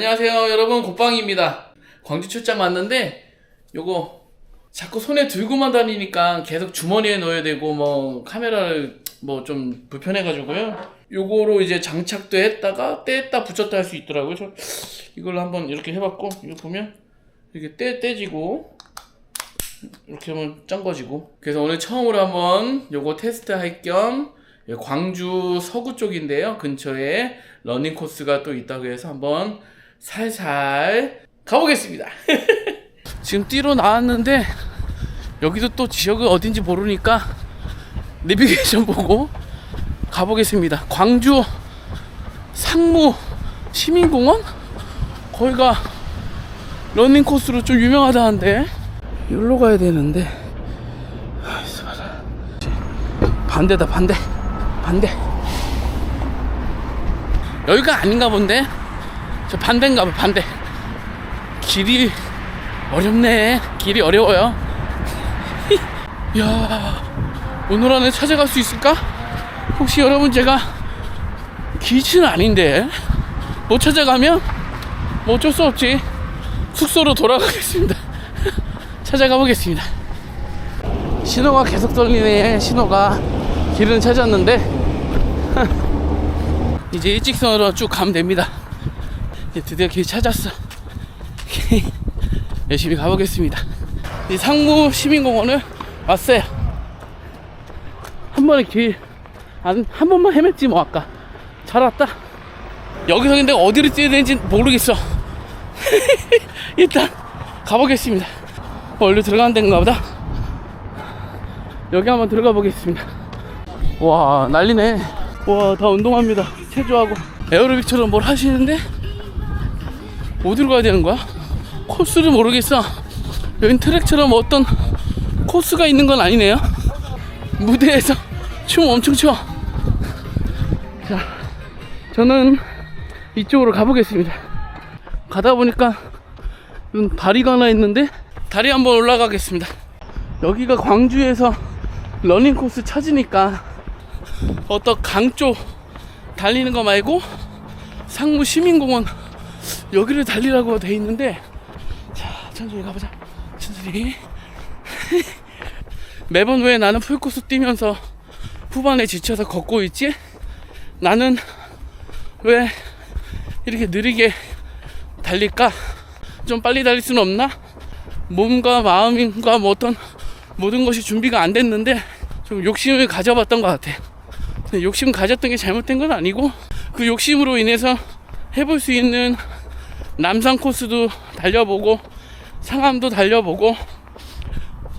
안녕하세요 여러분. 곱방입니다. 광주 출장 왔는데 요거 자꾸 손에 들고만 다니니까 계속 주머니에 넣어야 되고 뭐 카메라를 뭐 좀 불편해 가지고요. 요거로 이제 장착도 했다가 뗐다 붙였다 할 수 있더라고요. 그래서 이걸로 한번 이렇게 해봤고 이거 보면 이렇게 떼 떼지고 이렇게 하면 짱거지고. 그래서 오늘 처음으로 한번 요거 테스트 할겸 광주 서구 쪽인데요. 근처에 러닝 코스가 또 있다고 해서 한번 살살 가보겠습니다. 지금 뛰러 나왔는데 여기도 또 지역이 어딘지 모르니까 내비게이션 보고 가보겠습니다. 광주 상무 시민공원? 거기가 러닝 코스로 좀 유명하다는데. 여기로 가야 되는데. 아. 반대다 반대. 반대. 여기가 아닌가 본데 저 반대인가 봐 반대. 길이 어렵네. 길이 어려워요. 야 오늘 안에 찾아갈 수 있을까? 혹시 여러분 제가 기치는 아닌데 못 찾아가면 뭐 어쩔 수 없지. 숙소로 돌아가겠습니다. 찾아가 보겠습니다. 신호가 계속 떨리네. 신호가 길은 찾았는데. 이제 일직선으로 쭉 가면 됩니다 드디어 길 찾았어. 열심히 가보겠습니다. 이 상무 시민공원을 왔어요. 한 번에 길 한, 한 번만 헤맸지 뭐 아까. 잘 왔다. 여기서 근데 어디를 뛰어야 되는지 모르겠어. 일단 가보겠습니다. 원래 들어가는 데인가 보다. 여기 한번 들어가 보겠습니다. 와 난리네. 와 다 운동합니다. 체조하고. 에어로빅처럼 뭘 하시는데 어디로 가야 되는 거야? 코스를 모르겠어. 여긴 트랙처럼 어떤 코스가 있는 건 아니네요. 무대에서 춤 엄청 춰. 자, 저는 이쪽으로 가보겠습니다. 가다 보니까 다리가 하나 있는데 다리 한번 올라가겠습니다. 여기가 광주에서 러닝 코스 찾으니까 어떤 강쪽 달리는 거 말고 상무 시민공원 여기를 달리라고 돼 있는데 자 천천히 가보자 천천히 매번 왜 나는 풀코스 뛰면서 후반에 지쳐서 걷고 있지? 나는 왜 이렇게 느리게 달릴까? 좀 빨리 달릴 수는 없나? 몸과 마음과 뭐 어떤 모든 것이 준비가 안 됐는데 좀 욕심을 가져봤던 것 같아. 욕심 가졌던 게 잘못된 건 아니고 그 욕심으로 인해서 해볼 수 있는 남산 코스도 달려보고 상암도 달려보고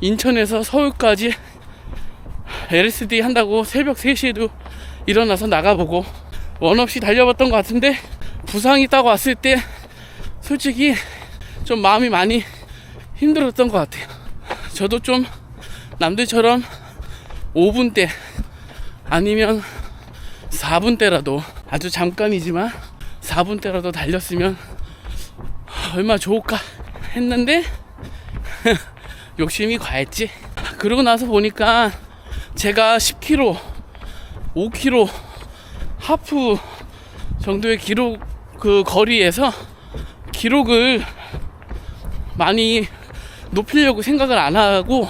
인천에서 서울까지 LSD 한다고 새벽 3시에도 일어나서 나가보고 원 없이 달려봤던 것 같은데 부상이 따고 왔을 때 솔직히 좀 마음이 많이 힘들었던 것 같아요. 저도 좀 남들처럼 5분대 아니면 4분대라도 아주 잠깐이지만 4분대라도 달렸으면 얼마 좋을까 했는데 욕심이 과했지. 그러고 나서 보니까 제가 10km, 5km 하프 정도의 기록 그 거리에서 기록을 많이 높이려고 생각을 안 하고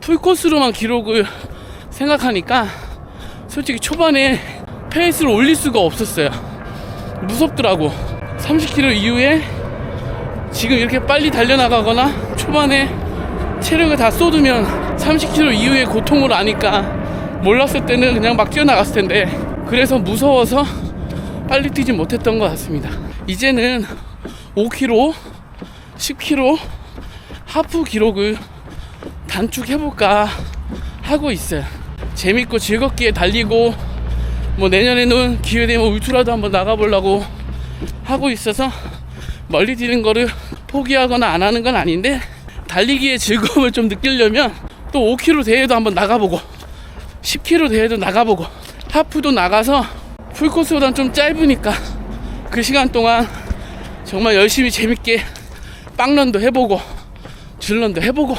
풀코스로만 기록을 생각하니까 솔직히 초반에 페이스를 올릴 수가 없었어요. 무섭더라고. 30km 이후에 지금 이렇게 빨리 달려나가거나 초반에 체력을 다 쏟으면 30km 이후에 고통을 아니까 몰랐을 때는 그냥 막 뛰어나갔을 텐데 그래서 무서워서 빨리 뛰지 못했던 것 같습니다. 이제는 5km, 10km 하프 기록을 단축해볼까 하고 있어요. 재밌고 즐겁게 달리고 뭐 내년에는 기회 되면 울트라도 한번 나가보려고 하고 있어서 멀리 뛰는 거를 포기하거나 안 하는 건 아닌데 달리기의 즐거움을 좀 느끼려면 또 5km 대회도 한번 나가보고 10km 대회도 나가보고 하프도 나가서 풀코스보단 좀 짧으니까 그 시간 동안 정말 열심히 재밌게 빵런도 해보고 줄런도 해보고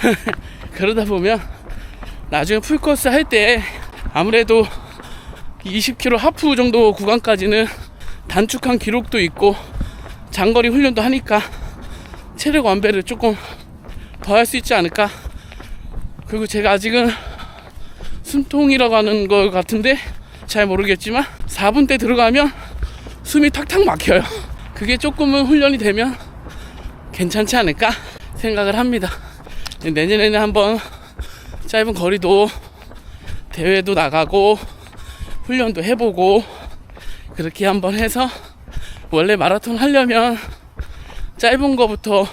그러다 보면 나중에 풀코스 할 때 아무래도 20km 하프 정도 구간까지는 단축한 기록도 있고 장거리 훈련도 하니까 체력 완배를 조금 더 할 수 있지 않을까. 그리고 제가 아직은 숨통이라고 하는 것 같은데 잘 모르겠지만 4분 때 들어가면 숨이 탁탁 막혀요. 그게 조금은 훈련이 되면 괜찮지 않을까 생각을 합니다. 내년에는 한번 짧은 거리도 대회도 나가고 훈련도 해보고 그렇게 한번 해서 원래 마라톤 하려면 짧은 거부터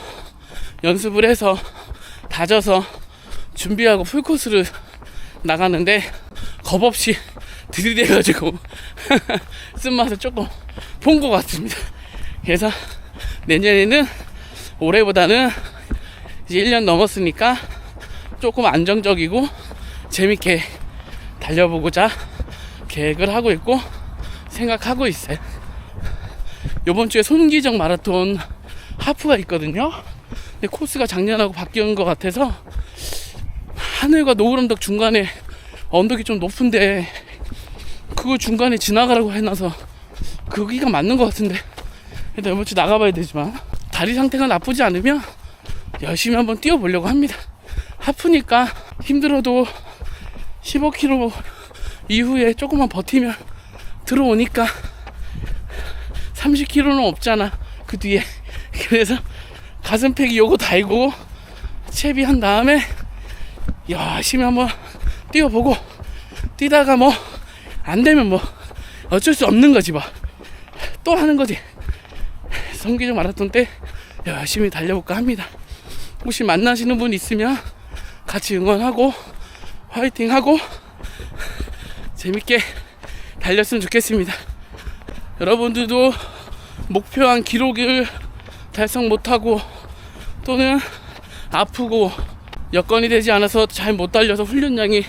연습을 해서 다져서 준비하고 풀코스를 나가는데 겁 없이 들이대가지고 쓴맛을 조금 본 것 같습니다. 그래서 내년에는 올해보다는 이제 1년 넘었으니까 조금 안정적이고 재밌게 달려보고자 계획을 하고 있고 생각하고 있어요. 이번 주에 손기정 마라톤 하프가 있거든요. 근데 코스가 작년하고 바뀐 것 같아서 하늘과 노을 언덕 중간에 언덕이 좀 높은데 그거 중간에 지나가라고 해놔서 거기가 맞는 것 같은데 일단 이번 주 나가봐야 되지만 다리 상태가 나쁘지 않으면 열심히 한번 뛰어보려고 합니다. 하프니까 힘들어도 15km 이후에 조금만 버티면 들어오니까 30km는 없잖아. 그 뒤에. 그래서 가슴팩이 요거 달고 채비한 다음에 열심히 한번 뛰어보고 뛰다가 뭐 안 되면 뭐 어쩔 수 없는 거지 뭐. 또 하는 거지. 성기적 마라톤 때 열심히 달려볼까 합니다. 혹시 만나시는 분 있으면 같이 응원하고 화이팅하고 재밌게 달렸으면 좋겠습니다. 여러분들도 목표한 기록을 달성 못하고 또는 아프고 여건이 되지 않아서 잘 못 달려서 훈련량이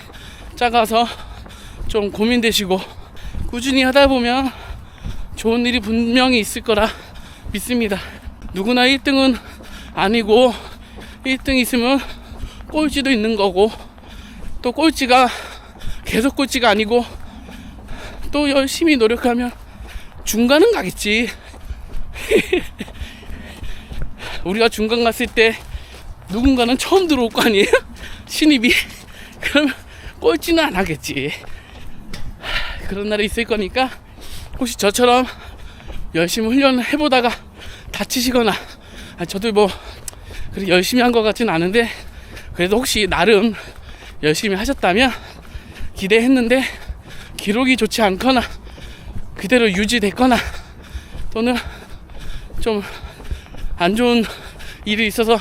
작아서 좀 고민되시고 꾸준히 하다 보면 좋은 일이 분명히 있을 거라 믿습니다. 누구나 1등은 아니고 1등 있으면 꼴찌도 있는 거고 또 꼴찌가 계속 꼴찌가 아니고 또 열심히 노력하면 중간은 가겠지. 우리가 중간 갔을 때 누군가는 처음 들어올 거 아니에요? 신입이 그러면 꼴찌는 안 하겠지. 그런 날이 있을 거니까 혹시 저처럼 열심히 훈련을 해보다가 다치시거나 아, 저도 뭐 그렇게 열심히 한 것 같지는 않은데 그래도 혹시 나름 열심히 하셨다면 기대했는데 기록이 좋지 않거나 그대로 유지됐거나 또는 좀 안 좋은 일이 있어서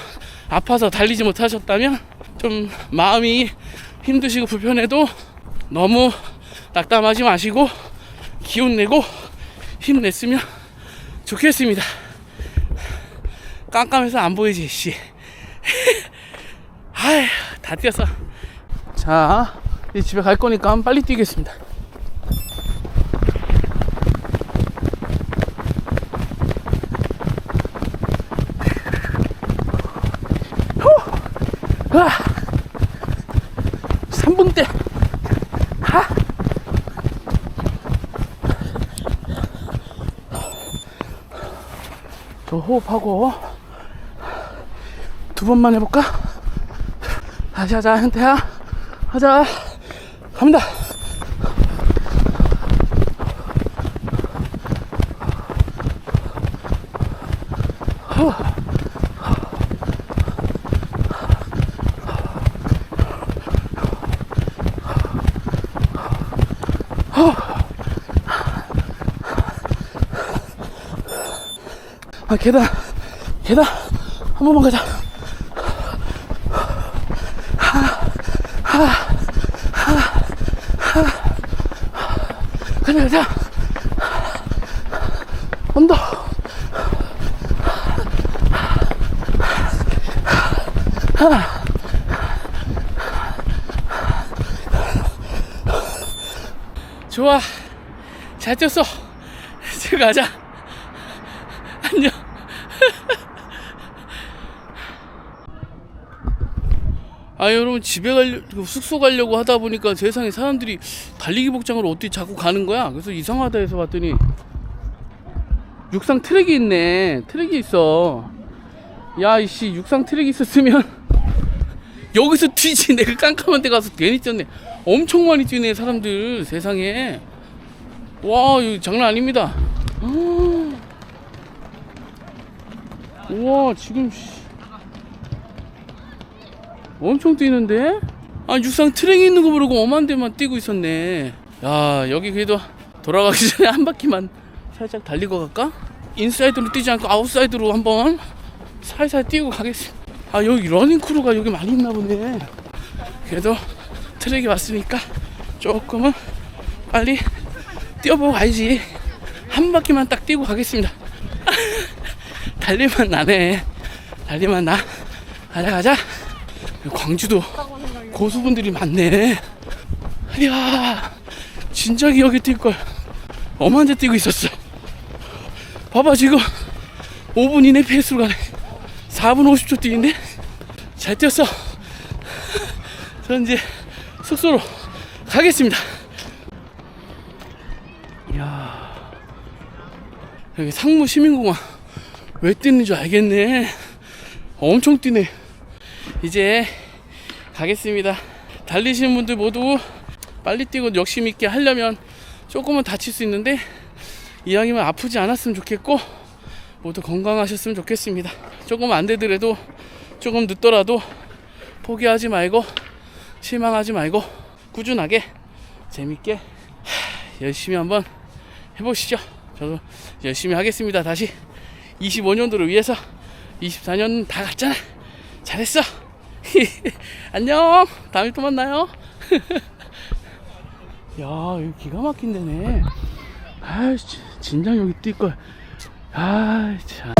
아파서 달리지 못하셨다면 좀 마음이 힘드시고 불편해도 너무 낙담하지 마시고 기운 내고 힘냈으면 좋겠습니다. 깜깜해서 안 보이지, 씨. 아휴, 다 뛰었어. 자, 이제 집에 갈 거니까 빨리 뛰겠습니다. 후! 아! 3분 때. 하! 저 호흡하고 두 번만 해볼까? 다시 하자 현태야 하자 갑니다 아 계단. 계단. 한 번만 가자. 가자 가자. 언더 좋아. 잘 뛰었어. 집에 가자 안녕. 아 여러분 집에 가려 그 숙소 가려고 하다 보니까 세상에 사람들이 달리기 복장으로 어떻게 자꾸 가는 거야? 그래서 이상하다 해서 봤더니 육상 트랙이 있네. 트랙이 있어. 야, 이씨, 육상 트랙이 있었으면 여기서 뛰지. 내가 깜깜한 데 가서 괜히 뛰었네. 엄청 많이 뛰네, 사람들. 세상에. 와, 이거 장난 아닙니다. 우와, 지금, 씨. 엄청 뛰는데? 아, 육상 트랙이 있는 거 모르고 엄한 데만 뛰고 있었네. 야, 여기 그래도 돌아가기 전에 한 바퀴만 살짝 달리고 갈까? 인사이드로 뛰지 않고 아웃사이드로 한번 살살 뛰고 가겠습니다. 아, 여기 러닝 크루가 여기 많이 있나 보네. 그래도 트랙에 왔으니까 조금은 빨리 뛰어보고 가야지. 한 바퀴만 딱 뛰고 가겠습니다. 달릴만 나네. 달릴만 나. 가자, 가자. 광주도 고수분들이 많네. 이야, 진작에 여기 뛸 걸. 엄한 데 뛰고 있었어. 봐봐, 지금 5분 이내 페이스로 가네. 4분 50초 뛰는데? 잘 뛰었어. 전 이제 숙소로 가겠습니다. 이야, 여기 상무 시민공원 왜 뛰는 줄 알겠네. 엄청 뛰네. 이제 가겠습니다. 달리시는 분들 모두 빨리 뛰고 욕심 있게 하려면 조금은 다칠 수 있는데 이왕이면 아프지 않았으면 좋겠고 모두 건강하셨으면 좋겠습니다. 조금 안 되더라도 조금 늦더라도 포기하지 말고 실망하지 말고 꾸준하게 재밌게 하, 열심히 한번 해보시죠. 저도 열심히 하겠습니다. 다시 25년도를 위해서 24년 다 갔잖아. 잘했어. 안녕. 다음에 또 만나요. 야, 여기 기가 막힌 데네. 아, 진작 여기 뛸 걸. 아, 참.